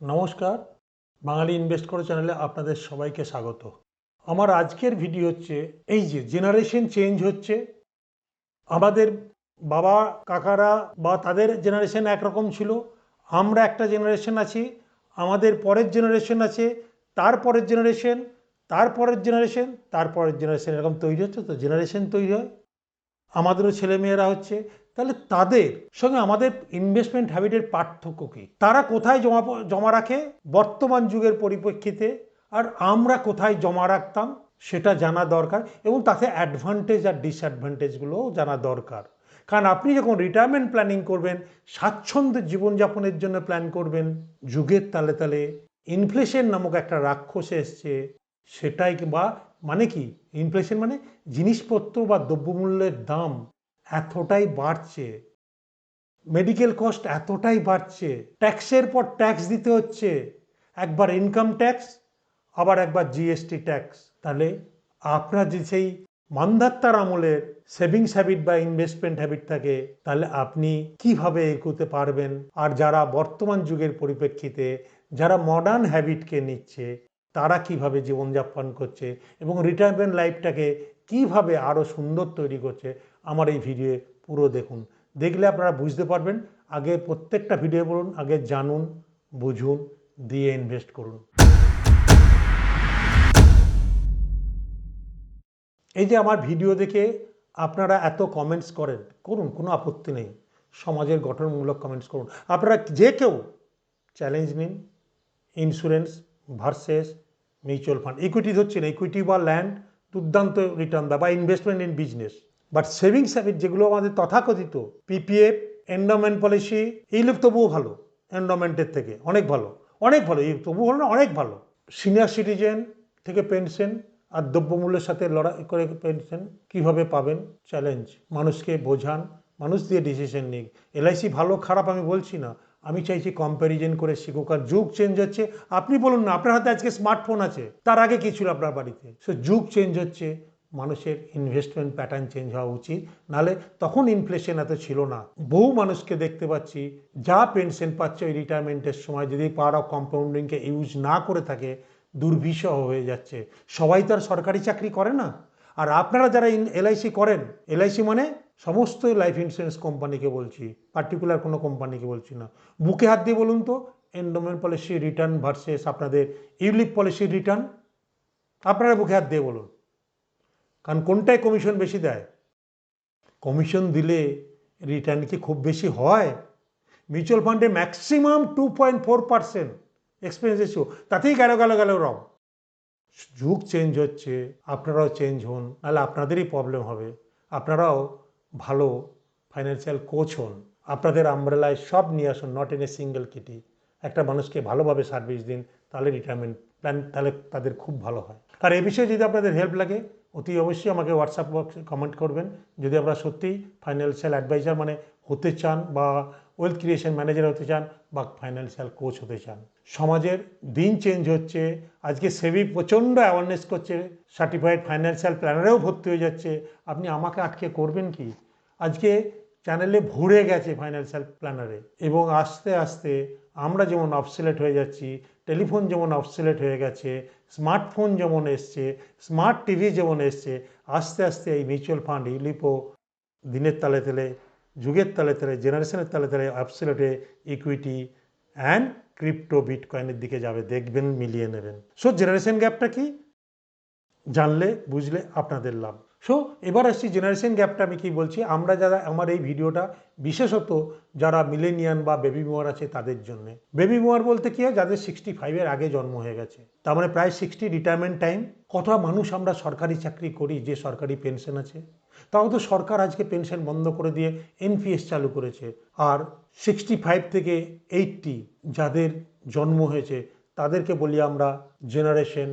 নমস্কার। বাঙালি ইনভেস্ট করো চ্যানেলে আপনাদের সবাইকে স্বাগত। আমার আজকের ভিডিও হচ্ছে, এই যে জেনারেশন চেঞ্জ হচ্ছে, আমাদের বাবা, কাকারা বা তাদের জেনারেশন একরকম ছিল, আমরা একটা জেনারেশন আছি, আমাদের পরের জেনারেশন আছে, তার পরের জেনারেশন তার পরের জেনারেশন তার পরের জেনারেশন এরকম তৈরি হচ্ছে তো জেনারেশন তৈরি হয়। আমাদেরও ছেলেমেয়েরা হচ্ছে তাহলে তাদের সঙ্গে আমাদের ইনভেস্টমেন্ট হ্যাবিটের পার্থক্য কী? তারা কোথায় জমা জমা রাখে? বর্তমান যুগের পরিপ্রেক্ষিতে। আর আমরা কোথায় জমা রাখতাম? সেটা জানা দরকার এবং তাতে অ্যাডভান্টেজ আর ডিসঅ্যাডভান্টেজগুলোও জানা দরকার। কারণ আপনি যখন রিটায়ারমেন্ট প্ল্যানিং করবেন স্বাচ্ছন্দ্যের জীবনযাপনের জন্য প্ল্যান করবেন, যুগের তালে তালে ইনফ্লেশন নামক একটা রাক্ষস এসছে, সেটাই বা মানে কি? ইনফ্লেশন মানে জিনিসপত্র বা দ্রব্যমূল্যের দাম এতটাই বাড়ছে মেডিকেল কস্ট এতটাই বাড়ছে ট্যাক্সের পর ট্যাক্স দিতে হচ্ছে, একবার ইনকাম ট্যাক্স আবার একবার জিএসটি ট্যাক্স তাহলে আপনার যে সেই মান্ধাত্তার আমলের সেভিংস হ্যাবিট বা ইনভেস্টমেন্ট হ্যাবিট থাকে, তাহলে আপনি কীভাবে এগোতে পারবেন? আর যারা বর্তমান যুগের পরিপ্রেক্ষিতে, যারা মডার্ন হ্যাবিটকে নিচ্ছে, তারা কীভাবে জীবনযাপন করছে এবং রিটায়ারমেন্ট লাইফটাকে কীভাবে আরও সুন্দর তৈরি করছে আমার এই ভিডিও পুরো দেখুন। দেখলে আপনারা বুঝতে পারবেন, আগে প্রত্যেকটা ভিডিও বলুন, আগে জানুন, বুঝুন, দিয়ে ইনভেস্ট করুন। এই যে আমার ভিডিও দেখে আপনারা এত কমেন্টস করেন, করুন, কোনো আপত্তি নেই। সমাজের গঠনমূলক কমেন্টস করুন। আপনারা যে কেউ চ্যালেঞ্জ নিন insurance versus mutual fund equity ধরছেন ইকুইটি বা ল্যান্ড দুর্দান্ত রিটার্ন দেয় বা investment in business but savings habit যেগুলো আমাদের তথাকথিত পিপিএফ এন্ডোমেন্ট পলিসি এইগুলো তবুও ভালো এন্ডোমেন্টের থেকে অনেক ভালো অনেক ভালো, এই তবুও ভালো না, অনেক ভালো। সিনিয়র সিটিজেন থেকে পেনশন আর দ্রব্যমূল্যের সাথে লড়াই করে পেনশন কীভাবে পাবেন? চ্যালেঞ্জ মানুষকে বোঝান, মানুষ দিয়ে ডিসিশন নিক। এলআইসি ভালো, খারাপ আমি বলছি না। আমি চাইছি কম্প্যারিজন করে শিখুক। আর যুগ চেঞ্জ হচ্ছে, আপনি বলুন না, আপনার হাতে আজকে স্মার্টফোন আছে, তার আগে কি ছিল আপনার বাড়িতে? সো যুগ চেঞ্জ হচ্ছে মানুষের ইনভেস্টমেন্ট প্যাটার্ন চেঞ্জ হওয়া উচিত। নালে তখন ইনফ্লেশন এত ছিল না। বহু মানুষকে দেখতে পাচ্ছি, যা পেনশন পাচ্ছে ওই রিটায়ারমেন্টের সময় যদি পাওয়ার অফ কম্পাউন্ডিংকে ইউজ না করে থাকে দুর্বিষহ হয়ে যাচ্ছে। সবাই তো আর সরকারি চাকরি করে না। আর আপনারা যারা এলআইসি করেন এলআইসি মানে সমস্ত লাইফ ইন্স্যুরেন্স কোম্পানিকে বলছি পার্টিকুলার কোনো কোম্পানিকে বলছি না। বুকে হাত দিয়ে বলুন তো এন্ডোমেন্ট পলিসি রিটার্ন ভার্সেস আপনাদের ইউলিপ পলিসির রিটার্ন আপনারা বুকে হাত দিয়ে বলুন। কারণ কোনটায় কমিশন বেশি দেয়? কমিশন দিলে রিটার্ন কি খুব বেশি হয়? মিউচুয়াল ফান্ডে maximum two point four percent expense ratio তাতেই গেল গেল গেল, রং। যুগ চেঞ্জ হচ্ছে, আপনারাও চেঞ্জ হন, নাহলে আপনাদেরই প্রবলেম হবে। আপনারাও ভালো ফাইন্যান্সিয়াল কোচ হন। আপনাদের আমব্রেলায় সব নিয়ে আসুন not in a single kitty একটা মানুষকে ভালোভাবে সার্ভিস দিন, তাহলে রিটায়ারমেন্ট প্ল্যান তাহলে তাদের খুব ভালো হয়। আর এ বিষয়ে যদি আপনাদের হেল্প লাগে, অতি অবশ্যই আমাকে হোয়াটসঅ্যাপ বক্সে কমেন্ট করবেন। যদি আপনারা সত্যিই ফাইন্যান্সিয়াল অ্যাডভাইজার মানে হতে চান বা ওয়েলথ ক্রিয়েশন ম্যানেজার হতে চান বা ফাইন্যান্সিয়াল কোচ হতে চান। সমাজের দিন চেঞ্জ হচ্ছে, আজকে সেবি প্রচণ্ড অ্যাওয়ারনেস করছে সার্টিফাইড ফাইন্যান্সিয়াল প্ল্যানারেও ভর্তি হয়ে যাচ্ছে। আপনি আমাকে আটকে করবেন কি? আজকে চ্যানেলে ভরে গেছে ফাইন্যান্সিয়াল প্ল্যানারে এবং আস্তে আস্তে আমরা যেমন অবসিলেট হয়ে যাচ্ছি টেলিফোন যেমন অবসিলেট হয়ে গেছে স্মার্টফোন যেমন এসছে স্মার্ট টিভি যেমন এসছে, আস্তে আস্তে এই মিউচুয়াল ফান্ড ইউলিপো দিনের তালে তালে, যুগের তালে তালে জেনারেশনের তালে তালে অ্যাবসোলেটে ইকুইটি অ্যান্ড ক্রিপ্টো বিটকয়েনের দিকে যাবে। দেখবেন, মিলিয়ে নেবেন। সো জেনারেশন গ্যাপটা কি? জানলে, বুঝলে, আপনাদের লাভ। সো এবার আসছি জেনারেশন গ্যাপটা আমি কি বলছি? আমরা যারা, আমার এই ভিডিওটা বিশেষত যারা মিলেনিয়ান বা বেবি মোয়ার আছে তাদের জন্য। বেবি মোয়ার বলতে কি হয়? যাদের সিক্সটি ফাইভের আগে জন্ম হয়ে গেছে। তার মানে প্রায় সিক্সটি রিটায়ারমেন্ট টাইম কত মানুষ আমরা সরকারি চাকরি করি? যে সরকারি পেনশন আছে। তাও তো সরকার আজকে পেনশন বন্ধ করে দিয়ে এনপিএস চালু করেছে। আর সিক্সটি ফাইভ থেকে এইটটি যাদের জন্ম হয়েছে, তাদেরকে বলি আমরা জেনারেশন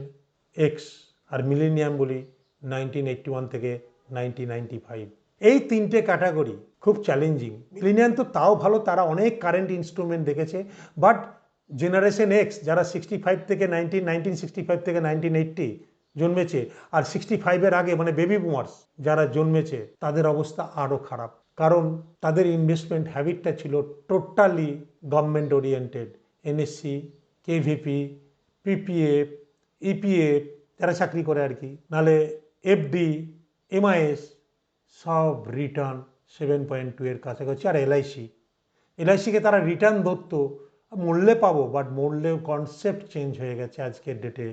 এক্স আর মিলেনিয়াম বলি। নাইনটিন এইটটি ওয়ান থেকে নাইনটিন নাইনটি ফাইভ এই তিনটে ক্যাটাগরি খুব চ্যালেঞ্জিং মিলেনিয়াম তো তাও ভালো, তারা অনেক কারেন্ট ইনস্ট্রুমেন্ট দেখেছে বাট জেনারেশন এক্স যারা সিক্সটি ফাইভ থেকে নাইনটিন নাইনটিন সিক্সটি ফাইভ থেকে নাইনটিন এইটটি জন্মেছে, আর সিক্সটি ফাইভের আগে মানে বেবি বুমার্স যারা জন্মেছে, তাদের অবস্থা আরও খারাপ। কারণ তাদের ইনভেস্টমেন্ট হ্যাবিটটা ছিল totally government oriented NSC KVP PPF EPF যারা চাকরি করে আর কি। নাহলে এফডি এমআইএস সব রিটার্ন সেভেন পয়েন্ট টু এর কাছাকাছি। আর এলআইসি এলআইসিকে তারা রিটার্ন ধরতো, মূল্যে পাবো বাট মূল্যেও কনসেপ্ট চেঞ্জ হয়ে গেছে আজকের ডেটে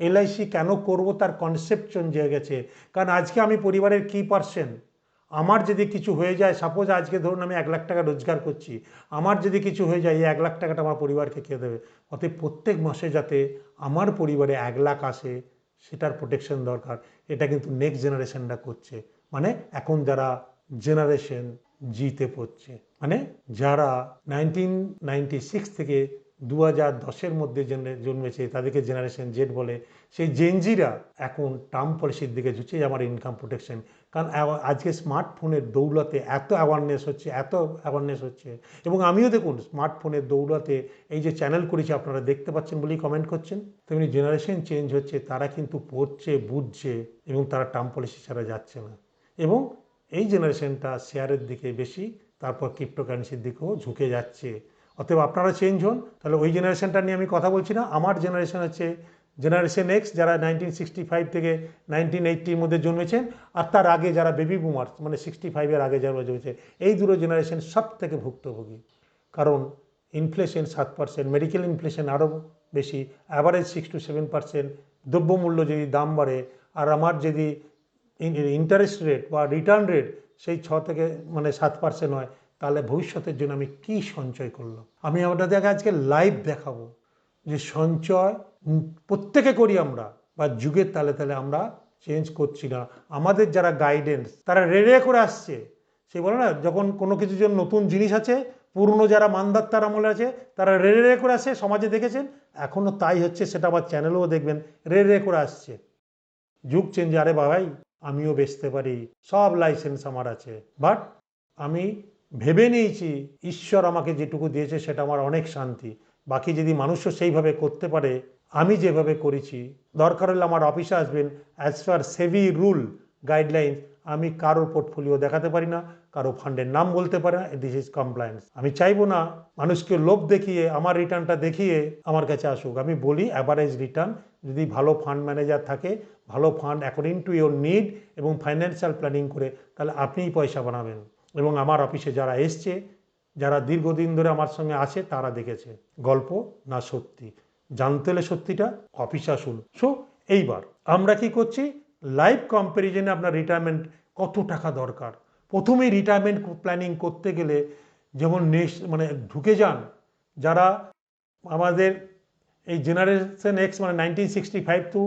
এলআইসি কেন করব, তার কনসেপ্ট চেঞ্জ হয়ে গেছে। কারণ আজকে আমি পরিবারের কী পার্সেন্ট আমার যদি কিছু হয়ে যায় সাপোজ আজকে ধরুন আমি এক লাখ টাকা রোজগার করছি, আমার যদি কিছু হয়ে যায়, এই এক লাখ টাকাটা আমার পরিবারকে খেয়ে দেবে? অতএব প্রত্যেক মাসে যাতে আমার পরিবারে এক লাখ আসে সেটার প্রোটেকশন দরকার। এটা কিন্তু নেক্সট জেনারেশনটা করছে। মানে এখন যারা জেনারেশন জিতে পড়ছে মানে যারা নাইনটিন নাইনটি সিক্স থেকে দু হাজার দশের মধ্যে জেনে- জন্মেছে, তাদেরকে জেনারেশন জেড বলে। সেই জেনজিরা এখন টার্ম পলিসির দিকে ঝুঁকছে যে আমার ইনকাম প্রোটেকশন কারণ আজকে স্মার্টফোনের দৌলতে এত অ্যাওয়ারনেস হচ্ছে, এত অ্যাওয়ারনেস হচ্ছে। এবং আমিও দেখুন স্মার্টফোনের দৌলতে এই যে চ্যানেল করেছি, আপনারা দেখতে পাচ্ছেন বলেই কমেন্ট করছেন। তেমনি জেনারেশন চেঞ্জ হচ্ছে, তারা কিন্তু পড়ছে, বুঝছে এবং তারা টার্ম পলিসি ছাড়া যাচ্ছে না। এবং এই জেনারেশনটা শেয়ারের দিকে বেশি, তারপর ক্রিপ্টোকারেন্সির দিকেও ঝুঁকে যাচ্ছে। অতএব আপনারা চেঞ্জ হন, তাহলে ওই জেনারেশনটা নিয়ে আমি কথা বলছি না। আমার জেনারেশন হচ্ছে জেনারেশন এক্স যারা নাইনটিন সিক্সটি ফাইভ থেকে নাইনটিন এইটটির মধ্যে জন্মেছেন, আর তার আগে যারা বেবি বুমার মানে সিক্সটি ফাইভের আগে যারা জন্মেছে, এই দুটো জেনারেশন সব থেকে ভুক্তভোগী। কারণ ইনফ্লেশন সাত পার্সেন্ট মেডিকেল ইনফ্লেশন আরও বেশি average six two seven percent দ্রব্যমূল্য যদি দাম বাড়ে, আর আমার যদি ইন্টারেস্ট রেট বা রিটার্ন রেট সেই ছ থেকে মানে সাত পার্সেন্ট হয়, তাহলে ভবিষ্যতের জন্য আমি কি সঞ্চয় করলাম? আমি দেখে আজকে লাইভ দেখাবো। যে সঞ্চয় প্রত্যেকে করি আমরা, বা যুগের তালে তালে আমরা চেঞ্জ করছি না। আমাদের যারা গাইডেন্স তারা রেড়ে করে আসছে। সে বলে না, যখন কোনো কিছুর জন্য নতুন জিনিস আছে, পুরনো যারা মানদাত্তার আমলে আছে, তারা রে রে করে আসে সমাজে দেখেছেন? এখনও তাই হচ্ছে, সেটা আবার চ্যানেলেও দেখবেন। রে রে করে আসছে। যুগ চেঞ্জ আরে বাবাই আমিও বেচতে পারি, সব লাইসেন্স আমার আছে। বাট আমি ভেবে নিয়েছি, ঈশ্বর আমাকে যেটুকু দিয়েছে, সেটা আমার অনেক শান্তি। বাকি যদি মানুষও সেইভাবে করতে পারে, আমি যেভাবে করেছি, দরকার হলে আমার অফিসে আসবেন as per SEBI rule guideline আমি কারও পোর্টফোলিও দেখাতে পারি না, কারও ফান্ডের নাম বলতে পারি না দিস ইজ কমপ্লায়েন্স আমি চাইব না মানুষকে লোভ দেখিয়ে, আমার রিটার্নটা দেখিয়ে আমার কাছে আসুক। আমি বলি অ্যাভারেজ রিটার্ন যদি ভালো ফান্ড ম্যানেজার থাকে, ভালো fund according to your need এবং ফাইন্যান্সিয়াল প্ল্যানিং করে, তাহলে আপনিই পয়সা বানাবেন। এবং আমার অফিসে যারা এসছে যারা দীর্ঘদিন ধরে আমার সঙ্গে আছে, তারা দেখেছে। গল্প না সত্যি? জানতে হলে সত্যিটা অফিসে আসুন। সো এইবার আমরা কি করছি? লাইফ কম্প্যারিজনে আপনার রিটায়ারমেন্ট কত টাকা দরকার? প্রথমেই রিটায়ারমেন্ট প্ল্যানিং করতে গেলে যেমন নেক্সট মানে ঢুকে যান, যারা আমাদের এই জেনারেশন এক্স মানে nineteen sixty five to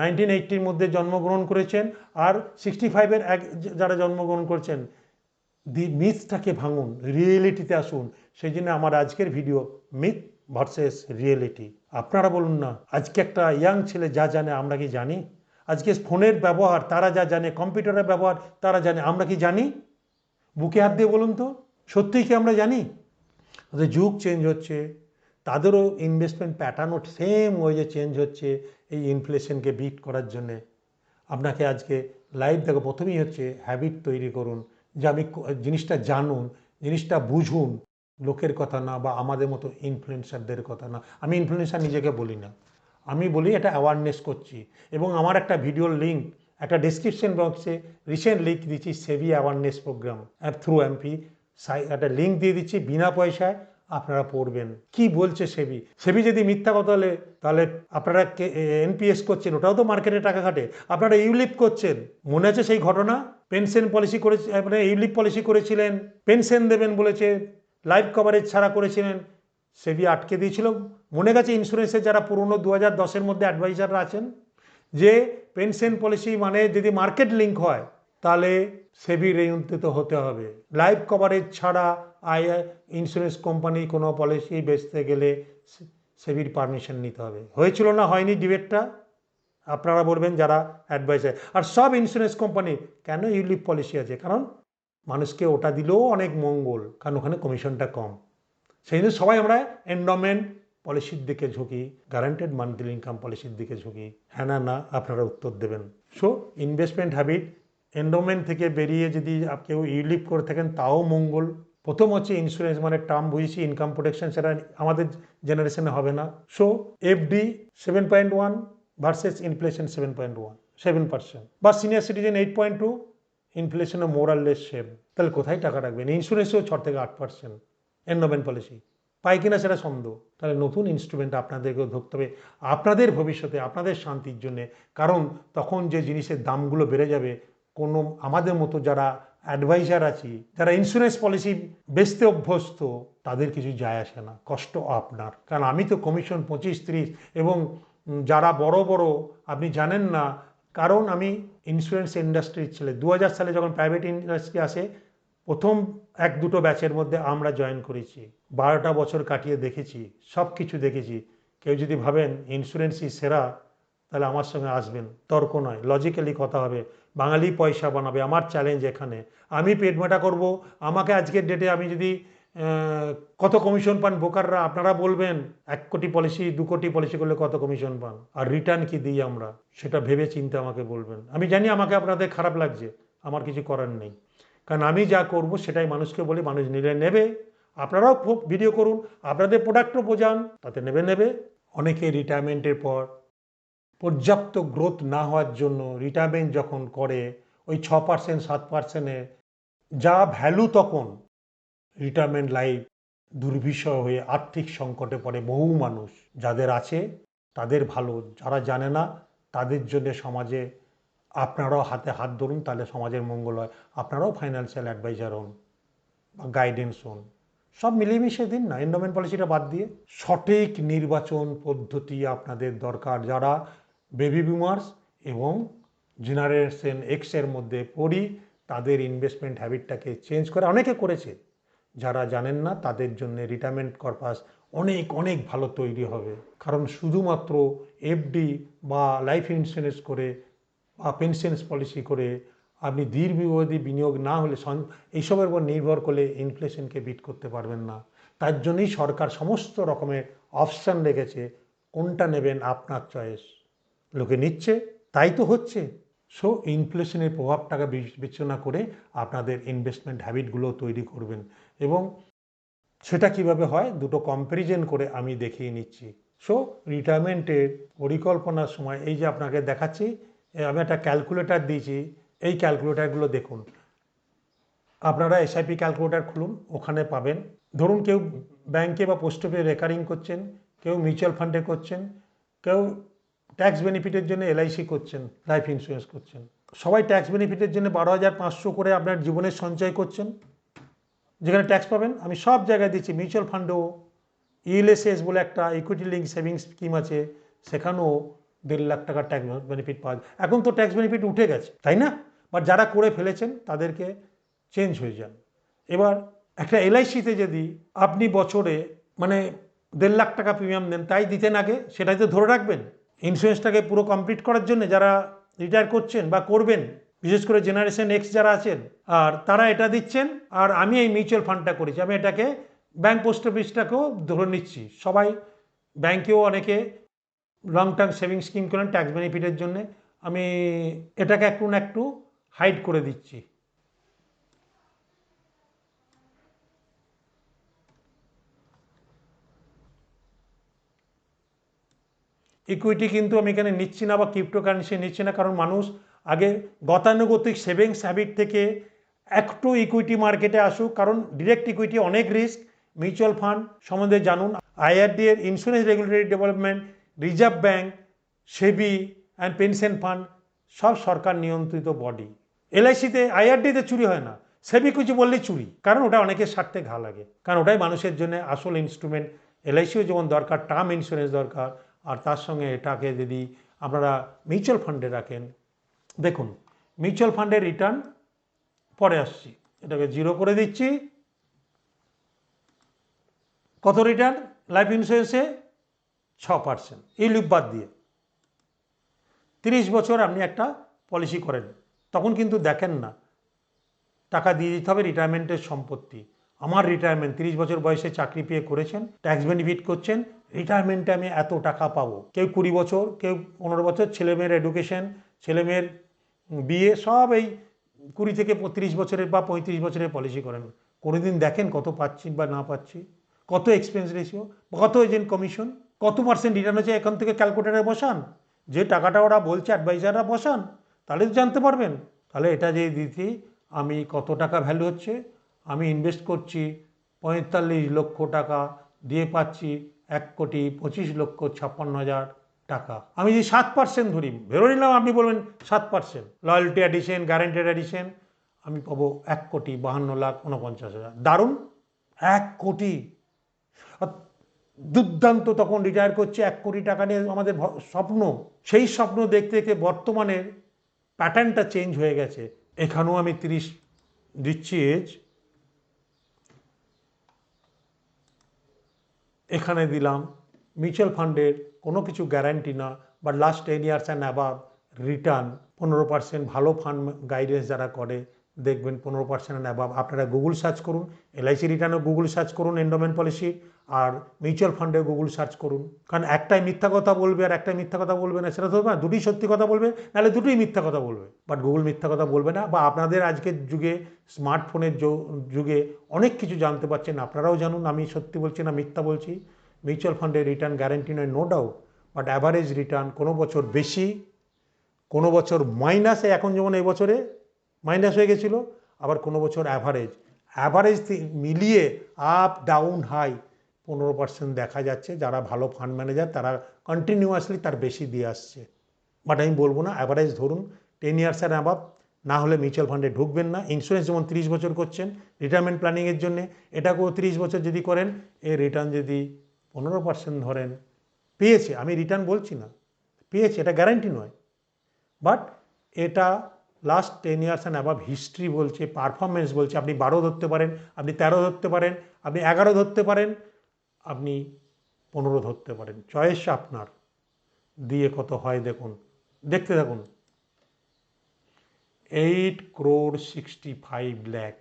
nineteen এইটটির মধ্যে জন্মগ্রহণ করেছেন, আর সিক্সটি ফাইভের এক, যারা জন্মগ্রহণ করেছেন দি মিথটাকে ভাঙুন, রিয়েলিটিতে আসুন। সেই জন্য আমার আজকের ভিডিও মিথ ভার্সেস রিয়েলিটি। আপনারা বলুন না, আজকে একটা ইয়াং ছেলে যা জানে আমরা কি জানি? আজকে ফোনের ব্যবহার, তারা যা জানে, কম্পিউটারের ব্যবহার, তারা জানে, আমরা কি জানি? বুকে হাত দিয়ে বলুন তো, সত্যিই কি আমরা জানি? যুগ চেঞ্জ হচ্ছে, তাদেরও ইনভেস্টমেন্ট প্যাটার্নও সেম ওয়ে চেঞ্জ হচ্ছে এই ইনফ্লেশনকে বিট করার জন্যে। আপনাকে আজকে লাইভ দেখো, প্রথমেই হচ্ছে হ্যাবিট তৈরি করুন। যে আমি জিনিসটা জানুন, জিনিসটা বুঝুন, লোকের কথা না বা আমাদের মতো ইনফ্লুয়েন্সারদের কথা না। আমি ইনফ্লুয়েন্সার নিজেকে বলি না। আমি বলি এটা অ্যাওয়ারনেস করছি। এবং আমার একটা ভিডিওর লিঙ্ক একটা ডিসক্রিপশন বক্সে রিসেন্ট লিঙ্ক দিচ্ছি SEBI awareness programme app through MP সাই একটা লিঙ্ক দিয়ে দিচ্ছি, বিনা পয়সায় আপনারা পড়বেন। কি বলছে সেবি? সেবি যদি মিথ্যা কথা বলে, তাহলে আপনারা এনপিএস করছেন, ওটাও তো মার্কেটে টাকা খাটে। আপনারা ইউলিপ করছেন, মনে আছে সেই ঘটনা? পেনশন পলিসি করে আপনারা ইউলিপ পলিসি করেছিলেন, পেনশন দেবেন বলেছে, লাইফ কভারেজ ছাড়া করেছিলেন। সেবি আটকে দিয়েছিল। মনে গেছে ইন্স্যুরেন্সের যারা পুরনো দু হাজার দশের মধ্যে অ্যাডভাইজাররা আছেন, যে পেনশন পলিসি মানে যদি মার্কেট লিঙ্ক হয়, তাহলে সেবি নিয়ন্ত্রিত হতে হবে। লাইফ কভারেজ ছাড়া আই ইন্স্যুরেন্স কোম্পানি কোনো পলিসি বেচতে গেলে সেবির পারমিশন নিতে হবে। হয়েছিল না, হয়নি ডিবেটটা? আপনারা বলবেন যারা অ্যাডভাইসার আর সব ইন্স্যুরেন্স কোম্পানি কেন ইউলিপ পলিসি আছে? কারণ মানুষকে ওটা দিলেও অনেক মঙ্গল, কারণ ওখানে কমিশনটা কম। সেই জন্য সবাই আমরা এন্ডোমেন্ট পলিসির দিকে ঝুঁকি গ্যারান্টেড মান্থলি ইনকাম পলিসির দিকে ঝুঁকি। হ্যাঁ না না, আপনারা উত্তর দেবেন। সো ইনভেস্টমেন্ট হ্যাবিট এন্ডোমেন্ট থেকে বেরিয়ে যদি কেউ ইউলিপ করে থাকেন, তাও মঙ্গল। প্রথম হচ্ছে ইন্স্যুরেন্স মানে টার্ম বুঝেছি ইনকাম প্রোটেকশন সেটা আমাদের জেনারেশনে হবে না। So FD seven point one versus inflation seven point one seven percent বা senior citizen eight point two ইনফ্লেশনে more or less same তাহলে কোথায় টাকা রাখবেন? ইন্স্যুরেন্সেও ছ থেকে আট পার্সেন্ট এন্ডোমেন্ট পলিসি পাই কিনা সেটা সন্দেহ। তাহলে নতুন ইনস্ট্রুমেন্ট আপনাদেরকেও ধরতে হবে। আপনাদের ভবিষ্যতে, আপনাদের শান্তির জন্যে। কারণ তখন যে জিনিসের দামগুলো বেড়ে যাবে কোনো আমাদের মতো যারা অ্যাডভাইজার আছি, যারা ইন্স্যুরেন্স পলিসি বেচতে অভ্যস্ত, তাদের কিছু যায় আসে না, কষ্ট আপনার। কারণ আমি তো কমিশন পঁচিশ, ত্রিশ এবং যারা বড় বড়, আপনি জানেন না, কারণ আমি ইন্স্যুরেন্স ইন্ডাস্ট্রির ছেলে। দু হাজার সালে যখন প্রাইভেট ইন্ডাস্ট্রি আসে, প্রথম এক, দুটো ব্যাচের মধ্যে আমরা জয়েন করেছি। বারোটা বছর কাটিয়ে দেখেছি সব কিছু দেখেছি। কেউ যদি ভাবেন ইন্স্যুরেন্সই সেরা তাহলে আমার সঙ্গে আসবেন। তর্ক নয় লজিক্যালি কথা হবে। বাঙালি পয়সা বানাবে, আমার চ্যালেঞ্জ এখানে। আমি পেট মেটা করব, আমাকে আজকের ডেটে আমি যদি কত কমিশন পান ব্রোকাররা আপনারা বলবেন, এক কোটি পলিসি দু কোটি পলিসি করলে কত কমিশন পান? আর রিটার্ন কি দিই আমরা? সেটা ভেবে চিন্তে আমাকে বলবেন। আমি জানি আমাকে আপনাদের খারাপ লাগছে, আমার কিছু করার নেই। কারণ আমি যা করব, সেটাই মানুষকে বলি, মানুষ নিলে নেবে। আপনারাও ভিডিও করুন, আপনাদের প্রোডাক্টও বোঝান, তাতে নেবে নেবে। অনেকে রিটায়ারমেন্টের পর পর্যাপ্ত গ্রোথ না হওয়ার জন্য রিটায়ারমেন্ট যখন করে, ওই ছ পার্সেন্ট সাত পার্সেন্টে যা ভ্যালু তখন রিটায়ারমেন্ট লাইফ দুর্বিষয় হয়ে আর্থিক সংকটে পড়ে বহু মানুষ। যাদের আছে, তাদের ভালো। যারা জানে না, তাদের জন্য সমাজে আপনারাও হাতে হাত ধরুন, তাহলে সমাজের মঙ্গল হয়। আপনারাও ফাইন্যান্সিয়াল অ্যাডভাইজার হন বা গাইডেন্স হন। সব মিলেমিশে দিন না। এন্ডোমেন্ট পলিসিটা বাদ দিয়ে সঠিক নির্বাচন পদ্ধতি আপনাদের দরকার। যারা বেবি বুমার্স এবং জেনারেশন এক্সের মধ্যে পড়ি, তাদের ইনভেস্টমেন্ট হ্যাবিটটাকে চেঞ্জ করে, অনেকে করেছে। যারা জানেন না, তাদের জন্য রিটায়ারমেন্ট কর্পাস অনেক অনেক ভালো তৈরি হবে। কারণ শুধুমাত্র এফডি বা লাইফ ইন্স্যুরেন্স করে বা পেনশনস পলিসি করে আপনি দীর্ঘমেয়াদী বিনিয়োগ না হলে এইসবের উপর নির্ভর করলে ইনফ্লেশনকে বিট করতে পারবেন না। তার জন্যই সরকার সমস্ত রকমের অপশান রেখেছে। কোনটা নেবেন আপনার চয়েস লোকে নিচ্ছে, তাই তো হচ্ছে। সো ইনফ্লেশনের প্রভাবটাকে বিচ- বিবেচনা করে আপনাদের ইনভেস্টমেন্ট হ্যাবিটগুলো তৈরি করবেন এবং সেটা কীভাবে হয়? দুটো কম্প্যারিজন করে আমি দেখিয়ে নিচ্ছি। সো রিটায়ারমেন্টের পরিকল্পনার সময় এই যে আপনাকে দেখাচ্ছি আমি একটা ক্যালকুলেটর দিয়েছি। এই ক্যালকুলেটারগুলো দেখুন। আপনারা এসআইপি ক্যালকুলেটর খুলুন, ওখানে পাবেন। ধরুন কেউ ব্যাংকে বা পোস্ট অফিসে রেকারিং করছেন, কেউ মিউচুয়াল ফান্ডে করছেন, কেউ ট্যাক্স বেনিফিটের জন্য এলআইসি করছেন লাইফ ইন্স্যুরেন্স করছেন। সবাই ট্যাক্স বেনিফিটের জন্য বারো হাজার পাঁচশো করে আপনার জীবনের সঞ্চয় করছেন। যেখানে ট্যাক্স পাবেন, আমি সব জায়গায় দিচ্ছি মিউচুয়াল ফান্ডেও ইএলএসএস বলে একটা ইকুইটি লিঙ্ক সেভিংস স্কিম আছে, সেখানেও দেড় লাখ টাকার ট্যাক্স বেনিফিট পাওয়া যায়। এখন তো ট্যাক্স বেনিফিট উঠে গেছে, তাই না? বাট যারা করে ফেলেছেন, তাদেরকে চেঞ্জ হয়ে যান। এবার একটা এলআইসিতে যদি আপনি বছরে মানে দেড় লাখ টাকা প্রিমিয়াম দেন তাই দিতেন আগে, সেটাই তো ধরে রাখবেন। ইন্স্যুরেন্সটাকে পুরো কমপ্লিট করার জন্য যারা রিটায়ার করছেন বা করবেন, বিশেষ করে জেনারেশন এক্স যারা আছেন, আর তারা এটা দিচ্ছেন, আর আমি এই মিউচুয়াল ফান্ডটা করেছি। আমি এটাকে ব্যাংক পোস্ট অফিসটাকেও ধরে নিচ্ছি। সবাই ব্যাংকেও অনেকে লং টার্ম সেভিংস স্কিম করেন ট্যাক্স বেনিফিটের জন্য। আমি এটাকে একটু না একটু হাইড করে দিচ্ছি। ইকুইটি কিন্তু আমি এখানে নিচ্ছি না বা ক্রিপ্টোকারেন্সি নিচ্ছি না, কারণ মানুষ আগে গতানুগতিক সেভিংস হ্যাবিট থেকে একটু ইকুইটি মার্কেটে আসুক, কারণ ডিরেক্ট ইকুইটি অনেক রিস্ক মিউচুয়াল ফান্ড সম্বন্ধে জানুন। আইআরডি এর insurance regulatory development reserve bank SEBI and pension fund সব সরকার নিয়ন্ত্রিত বডি এলআইসিতে আইআরডিতে চুরি হয় না। সেবি কিছু বললেই চুরি, কারণ ওটা অনেকের স্বার্থে ঘা লাগে। কারণ ওটাই মানুষের জন্য আসল ইনস্ট্রুমেন্ট এলআইসিও যেমন দরকার টার্ম ইন্স্যুরেন্স দরকার আর তার সঙ্গে এটাকে যদি আপনারা মিউচুয়াল ফান্ডে রাখেন, দেখুন মিউচুয়াল ফান্ডের রিটার্ন পরে আসছি। এটাকে জিরো করে দিচ্ছি। কত রিটার্ন লাইফ ইন্স্যুরেন্সে ছ পার্সেন্ট এই লুপ বাদ দিয়ে। তিরিশ বছর আপনি একটা পলিসি করেন। তখন কিন্তু দেখেন না। টাকা দিয়ে দিতে হবে রিটায়ারমেন্টের সম্পত্তি। আমার রিটায়ারমেন্ট তিরিশ বছর বয়সে চাকরি পেয়ে করেছেন ট্যাক্স বেনিফিট করছেন রিটায়ারমেন্টে আমি এত টাকা পাবো। কেউ কুড়ি বছর, কেউ পনেরো বছর, ছেলেমেয়ের এডুকেশন ছেলেমেয়ের বিয়ে, সব এই কুড়ি থেকে পঁয়ত্রিশ বছরের বা পঁয়ত্রিশ বছরের পলিসি করেন। কোনো দিন দেখেন কত পাচ্ছি বা না পাচ্ছি? কত এক্সপেন্স রেশিও কত এজেন্ট কমিশন কত পার্সেন্ট রিটার্ন হচ্ছে এখান থেকে ক্যালকুলেটারে বসান। যে টাকাটা ওরা বলছে অ্যাডভাইজাররা বসান। তাহলে তো জানতে পারবেন। তাহলে এটা যে দিতে আমি কত টাকা ভ্যালু হচ্ছে, আমি ইনভেস্ট করছি পঁয়তাল্লিশ লক্ষ টাকা দিয়ে পাচ্ছি। এক কোটি পঁচিশ লক্ষ ছাপ্পান্ন হাজার টাকা। আমি যদি সাত পার্সেন্ট ধরি ভেবে নিলাম আপনি বলবেন সাত percent. Loyalty addition guaranteed addition আমি পাবো এক কোটি বাহান্ন লাখ উনপঞ্চাশ হাজার। দারুণ, এক কোটি। দুর্দান্ত তখন রিটায়ার করছে, এক কোটি টাকা নিয়ে আমাদের স্বপ্ন। সেই স্বপ্ন দেখতে দেখতে বর্তমানের প্যাটার্নটা চেঞ্জ হয়ে গেছে। এখানেও আমি তিরিশ দিচ্ছি এজ এখানে দিলাম মিউচুয়াল ফান্ডের কোনো কিছু গ্যারান্টি না বা last ten years and above return পনেরো পার্সেন্ট ভালো ফান্ড গাইডেন্স যারা করে দেখবেন পনেরো পার্সেন্ট অ্যাবাভ আপনারা গুগল সার্চ করুন এলআইসি রিটার্নও গুগল সার্চ করুন এন্ডোমেন্ট পলিসি আর মিউচুয়াল ফান্ডেও গুগল সার্চ করুন। কারণ একটাই মিথ্যা কথা বলবে আর একটাই মিথ্যা কথা বলবে না, সেটা তো না, দুটোই সত্যি কথা বলবে, নাহলে দুটোই মিথ্যা কথা বলবে। বাট গুগল মিথ্যা কথা বলবে না, বা আপনাদের আজকের যুগে স্মার্টফোনের যুগে অনেক কিছু জানতে পারছেন, আপনারাও জানুন, আমি সত্যি বলছি না, মিথ্যা বলছি। মিউচুয়াল ফান্ডের রিটার্ন গ্যারেন্টি নয় no doubt but average return কোনো বছর বেশি, কোনো বছর মাইনাসে এখন যেমন এই বছরে মাইনাস হয়ে গেছিল। আবার কোনো বছর অ্যাভারেজ অ্যাভারেজ মিলিয়ে আপ ডাউন হাই পনেরো পার্সেন্ট দেখা যাচ্ছে। যারা ভালো ফান্ড ম্যানেজার তারা কন্টিনিউয়াসলি তার বেশি দিয়ে আসছে। বাট আমি বলব না অ্যাভারেজ ধরুন টেন ইয়ার্স অ্যান্ড অ্যাবাভ না হলে মিউচুয়াল ফান্ডে ঢুকবেন না। ইন্স্যুরেন্স যেমন তিরিশ বছর করছেন রিটায়ারমেন্ট প্ল্যানিংয়ের জন্য এটাকেও তিরিশ বছর যদি করেন এর রিটার্ন যদি পনেরো পার্সেন্ট ধরেন, পেয়েছে। আমি রিটার্ন বলছি না, পেয়েছে, এটা গ্যারান্টি নয়। বাট এটা last ten years and above history বলছে পারফরমেন্স বলছে, আপনি বারো ধরতে পারেন, আপনি তেরো ধরতে পারেন, আপনি এগারো ধরতে পারেন, আপনি পনেরো ধরতে পারেন। চয়েস আপনার। দিয়ে কত হয় দেখুন। দেখতে থাকুন। Eight crore sixty five lakh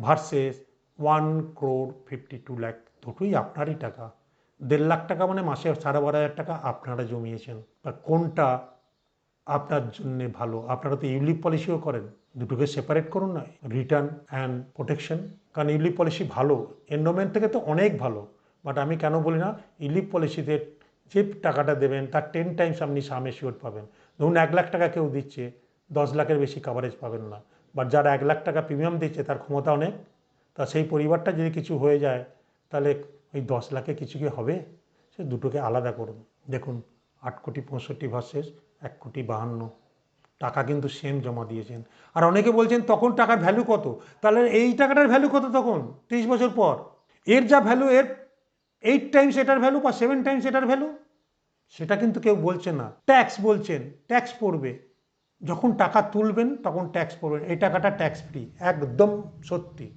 versus one crore fifty two lakh দুটোই আপনারই টাকা। দেড় লাখ টাকা মানে মাসে সাড়ে বারো হাজার টাকা আপনারা জমিয়েছেন। তা কোনটা? আপনার জন্য ভালো। আপনারা তো ইউলিপ পলিসিও করেন। দুটোকে সেপারেট করুন না। রিটার্ন অ্যান্ড প্রোটেকশন কারণ ইউলিপ পলিসি ভালো। এন্ডোমেন্ট থেকে তো অনেক ভালো। বাট আমি কেন বলি না, ইউলিপ পলিসিতে যে টাকাটা দেবেন, তার টেন টাইমস আপনি সাম এসিওর পাবেন। ধরুন এক লাখ টাকা কেউ দিচ্ছে, দশ লাখের বেশি কাভারেজ পাবেন না। বাট যারা এক লাখ টাকা প্রিমিয়াম দিচ্ছে, তার ক্ষমতা অনেক। তা সেই পরিবারটা যদি কিছু হয়ে যায়, তাহলে ওই দশ লাখে কিছু কি হবে? সে দুটোকে আলাদা করুন। দেখুন, আট কোটি পঁয়ষট্টি ভার্সেস এক কোটি বাহান্ন। টাকা কিন্তু সেম জমা দিয়েছেন। আর অনেকে বলছেন, তখন টাকার ভ্যালু কত? তাহলে এই টাকাটার ভ্যালু কত তখন? তিরিশ বছর পর। এর যা ভ্যালু এর এইট টাইমস এটার ভ্যালু বা সেভেন টাইমস এটার ভ্যালু সেটা কিন্তু কেউ বলছে না। ট্যাক্স বলছেন ট্যাক্স পড়বে। যখন টাকা তুলবেন, তখন ট্যাক্স পড়বেন এই টাকাটা ট্যাক্স ফ্রি একদম সত্যি।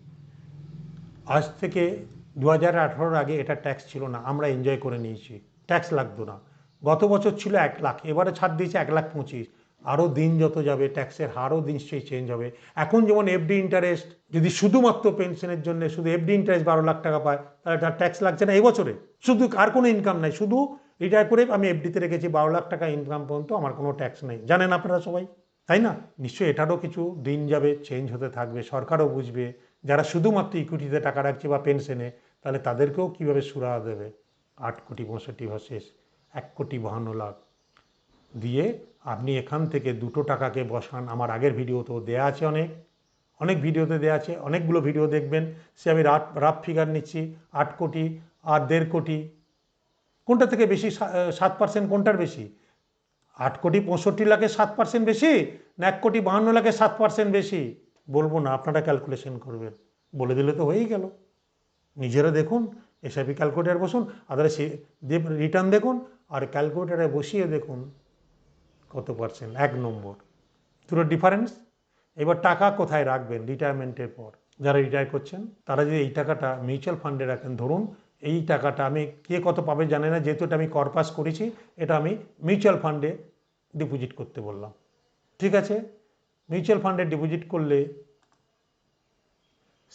আজ থেকে দু হাজার আগে এটা ট্যাক্স ছিল না। আমরা এনজয় করে নিয়েছি। ট্যাক্স লাগতো না। গত বছর ছিল এক লাখ, এবারে ছাড় দিয়েছে এক লাখ পঁচিশ। আরও দিন যত যাবে, ট্যাক্সের হারও নিশ্চয়ই চেঞ্জ হবে। এখন যেমন এফডি ইন্টারেস্ট যদি শুধুমাত্র পেনশনের জন্য শুধু এফডি ইন্টারেস্ট বারো লাখ টাকা পায়, তাহলে তার ট্যাক্স লাগছে না এবছরে। শুধু আর কোনো ইনকাম নাই, শুধু রিটায়ার করে আমি এফডিতে রেখেছি বারো লাখ টাকা ইনকাম পর্যন্ত, আমার কোনো ট্যাক্স নেই। জানেন আপনারা সবাই, তাই না? নিশ্চয়ই এটারও কিছু দিন যাবে চেঞ্জ হতে থাকবে, সরকারও বুঝবে। যারা শুধুমাত্র ইকুইটিতে টাকা রাখছে বা পেনশনে তাহলে তাদেরকেও কীভাবে সুরা দেবে? আট কোটি পঁয়ষট্টি ভার্সেস এক কোটি বাহান্ন লাখ দিয়ে আপনি এখান থেকে দুটো টাকাকে বসান। আমার আগের ভিডিওতেও দেয়া আছে অনেক অনেক ভিডিওতে দেওয়া আছে, অনেকগুলো ভিডিও দেখবেন। সে আমি রাফ রাফ ফিগার নিচ্ছি, আট কোটি, আর দেড় কোটি। কোনটা থেকে বেশি? সাত পার্সেন্ট কোনটার বেশি? আট কোটি পঁয়ষট্টি লাখে সাত পার্সেন্ট বেশি না এক কোটি বাহান্ন লাখে সাত পার্সেন্ট বেশি? বলব না, আপনারা ক্যালকুলেশন করবেন। বলে দিলে তো হয়েই গেল। নিজেরা দেখুন এসআইপি ক্যালকুলেটার বসুন আদারে সে রিটার্ন দেখুন, আর ক্যালকুলেটারে বসিয়ে দেখুন কত পার্সেন্ট এক নম্বর। দুটো ডিফারেন্স এবার টাকা কোথায় রাখবেন রিটায়ারমেন্টের পর? যারা রিটায়ার করছেন, তারা যদি এই টাকাটা মিউচুয়াল ফান্ডে রাখেন, ধরুন এই টাকাটা আমি কে কত পাবে জানে না, যেহেতু এটা আমি করপাস করেছি, এটা আমি মিউচুয়াল ফান্ডে ডিপোজিট করতে বললাম। ঠিক আছে? মিউচুয়াল ফান্ডে ডিপোজিট করলে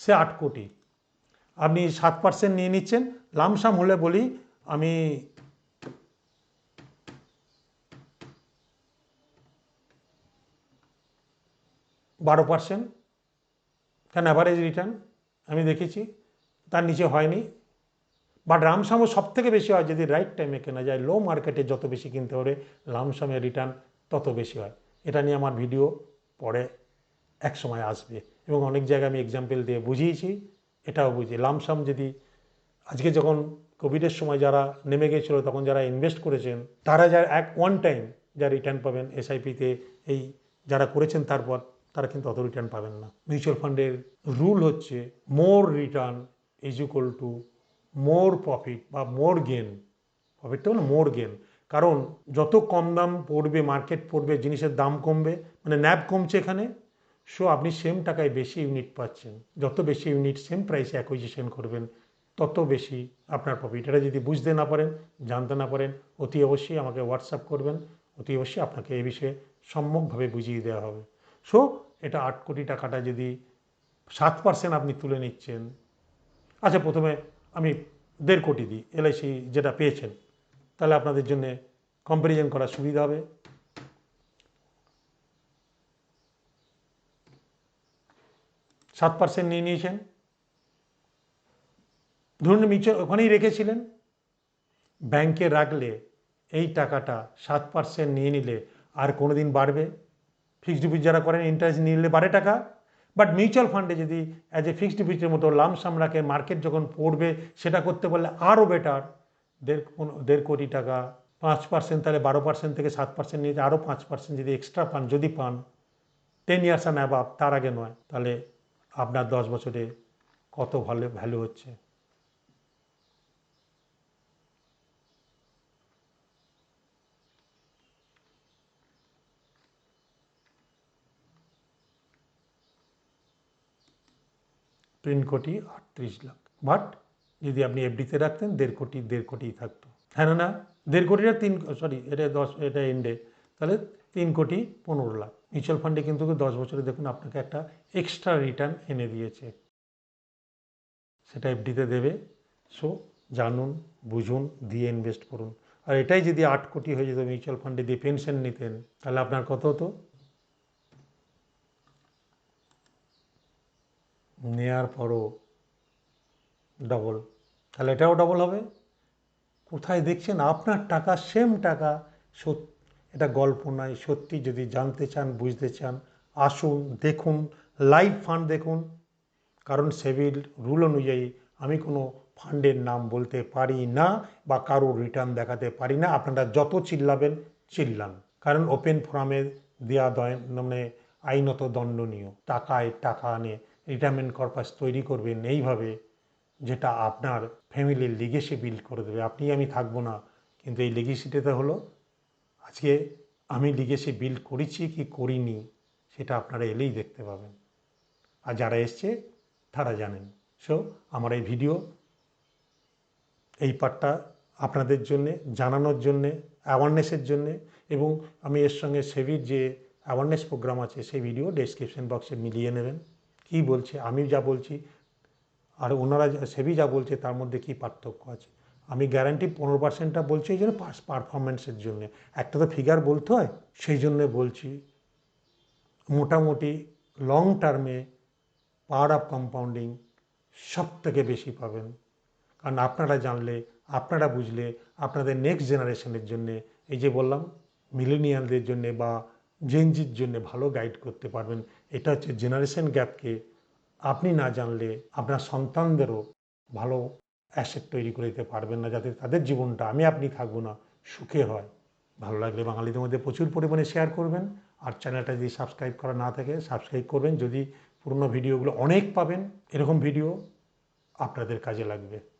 সে আট কোটি। আপনি সাত পার্সেন্ট নিয়ে নিচ্ছেন। লামসাম হলে বলি আমি বারো পার্সেন্ট কেন অ্যাভারেজ রিটার্ন আমি দেখেছি, তার নিচে হয়নি। বাট রামসামও সব থেকে বেশি হয়, যদি রাইট টাইমে কেনা যায় লো মার্কেটে যত বেশি কিনতে পারে লামসামের রিটার্ন তত বেশি হয়। এটা নিয়ে আমার ভিডিও পরে এক সময় আসবে। এবং অনেক জায়গায় আমি এক্সাম্পল দিয়ে বুঝিয়েছি। এটাও বুঝি। লামসাম যদি আজকে যখন কোভিডের সময় যারা নেমে গেছিল, তখন যারা ইনভেস্ট করেছেন, তারা যারা এক ওয়ান টাইম যা রিটার্ন পাবেন এসআইপিতে এই যারা করেছেন তারপর, তারা কিন্তু অত রিটার্ন পাবেন না। মিউচুয়াল ফান্ডের রুল হচ্ছে more return is equal to more profit বা মোর গেন প্রফিটটা হলো মোর গেন কারণ যত কম দাম পড়বে মার্কেট পড়বে, জিনিসের দাম কমবে মানে ন্যাব কমছে এখানে সো আপনি সেম টাকায় বেশি ইউনিট পাচ্ছেন। যত বেশি ইউনিট সেম প্রাইসে অ্যাকুইজিশন করবেন, তত বেশি আপনার প্রফিট এটা যদি বুঝতে না পারেন, জানতে না পারেন, অতি অবশ্যই আমাকে হোয়াটসঅ্যাপ করবেন। অতি অবশ্যই আপনাকে এই বিষয়ে সম্যকভাবে বুঝিয়ে দেওয়া হবে। সো এটা আট কোটি টাকাটা যদি সাত পার্সেন্ট আপনি তুলে নিচ্ছেন আচ্ছা প্রথমে আমি দেড় কোটি দিই, এলআইসি যেটা পেয়েছেন, তাহলে আপনাদের জন্য কম্প্যারিজন করার সুবিধা হবে। সাত পার্সেন্ট নিয়ে নিয়েছেন। ধরুন মিউচুয়াল ওখানেই রেখেছিলেন। ব্যাংকে রাখলে এই টাকাটা সাত পার্সেন্ট নিয়ে নিলে আর কোনো দিন বাড়বে। ফিক্সড ডিপোজিট যারা করেন ইন্টারেস্ট নিলে বাড়ে টাকা। বাট মিউচুয়াল ফান্ডে যদি অ্যাজ এ ফিক্সড ডিপোজিটের মতো লামসাম রাখে মার্কেট যখন পড়বে, সেটা করতে পারলে আরও বেটার দেড় দেড় কোটি টাকা, পাঁচ পার্সেন্ট তাহলে বারো পার্সেন্ট থেকে সাত পার্সেন্ট নিয়ে আরও পাঁচ পার্সেন্ট যদি এক্সট্রা পান যদি পান টেন ইয়ার্স অ্যান্ড অ্যাবাভ তার আগে নয়। তাহলে আপনার দশ বছরে কত ভালো ভ্যালু হচ্ছে? তিন কোটি আটত্রিশ লাখ। বাট যদি আপনি এফডিতে রাখতেন, দেড় কোটি দেড় কোটি থাকতো। হ্যাঁ না না, দেড় কোটিটা তিন সরি এটা দশ, এটা এন্ডে তাহলে তিন কোটি পনেরো লাখ। মিউচুয়াল ফান্ডে কিন্তু দশ বছরে দেখুন আপনাকে একটা এক্সট্রা রিটার্ন এনে দিয়েছে। সেটা এফডিতে দেবে। সো জানুন, বুঝুন, দিয়ে ইনভেস্ট করুন। আর এটাই যদি আট কোটি হয়ে যেত মিউচুয়াল ফান্ডে দিয়ে পেনশন নিতেন, তাহলে আপনার কত হতো? নেয়ার পরও ডবল তাহলে এটাও ডবল হবে। কোথায় দেখছেন আপনার টাকা সেম টাকা সত- এটা গল্প নয়, সত্যি যদি জানতে চান, বুঝতে চান, আসুন, দেখুন লাইভ ফান্ড দেখুন। কারণ সেভিল রুল অনুযায়ী আমি কোনো ফান্ডের নাম বলতে পারি না বা কারও রিটার্ন দেখাতে পারি না। আপনারা যত চিল্লাবেন, চিল্লান। কারণ ওপেন ফোরামে দেওয়া দয় মানে আইনত দণ্ডনীয়। টাকায় টাকা আনে রিটায়ারমেন্ট কর্পাস তৈরি করবেন এইভাবে, যেটা আপনার ফ্যামিলির লিগেসি বিল্ড করে দেবে। আপনি আমি থাকব না, কিন্তু এই লিগেসিটাতে হলো আজকে আমি লিগেসি বিল্ড করেছি কি করিনি, সেটা আপনারা এলেই দেখতে পাবেন। আর যারা এসছে, তারা জানেন। সো আমার এই ভিডিও, এই পার্টটা আপনাদের জন্যে, জানানোর জন্যে অ্যাওয়ারনেসের জন্যে, এবং আমি এর সঙ্গে সেভির যে অ্যাওয়ারনেস প্রোগ্রাম আছে, সেই ভিডিও ডেসক্রিপশন বক্সে মিলিয়ে নেবেন। কী বলছে আমি যা বলছি, আর ওনারা সেবি যা বলছে, তার মধ্যে কী পার্থক্য আছে? আমি গ্যারান্টি পনেরো পার্সেন্টটা বলছি এই জন্য পারফরমেন্সের জন্য। একটা তো ফিগার বলতে হয়, সেই জন্যে বলছি। মোটামুটি লং টার্মে পাওয়ার অফ কম্পাউন্ডিং সব থেকে বেশি পাবেন। কারণ আপনারা জানলে, আপনারা বুঝলে, আপনাদের নেক্সট জেনারেশনের জন্যে, এই যে বললাম মিলেনিয়ালদের জন্যে বা জেনজির জন্য ভালো গাইড করতে পারবেন। এটা হচ্ছে জেনারেশন গ্যাপকে আপনি না জানলে আপনার সন্তানদেরও ভালো অ্যাসেট তৈরি করে দিতে পারবেন না, যাতে তাদের জীবনটা, আমি আপনি থাকব না, সুখে হয়। ভালো লাগলে বাঙালিদের মধ্যে প্রচুর পরিমাণে শেয়ার করবেন। আর চ্যানেলটা যদি সাবস্ক্রাইব করা না থাকে সাবস্ক্রাইব করবেন। যদি পুরনো ভিডিওগুলো অনেক পাবেন, এরকম ভিডিও আপনাদের কাজে লাগবে।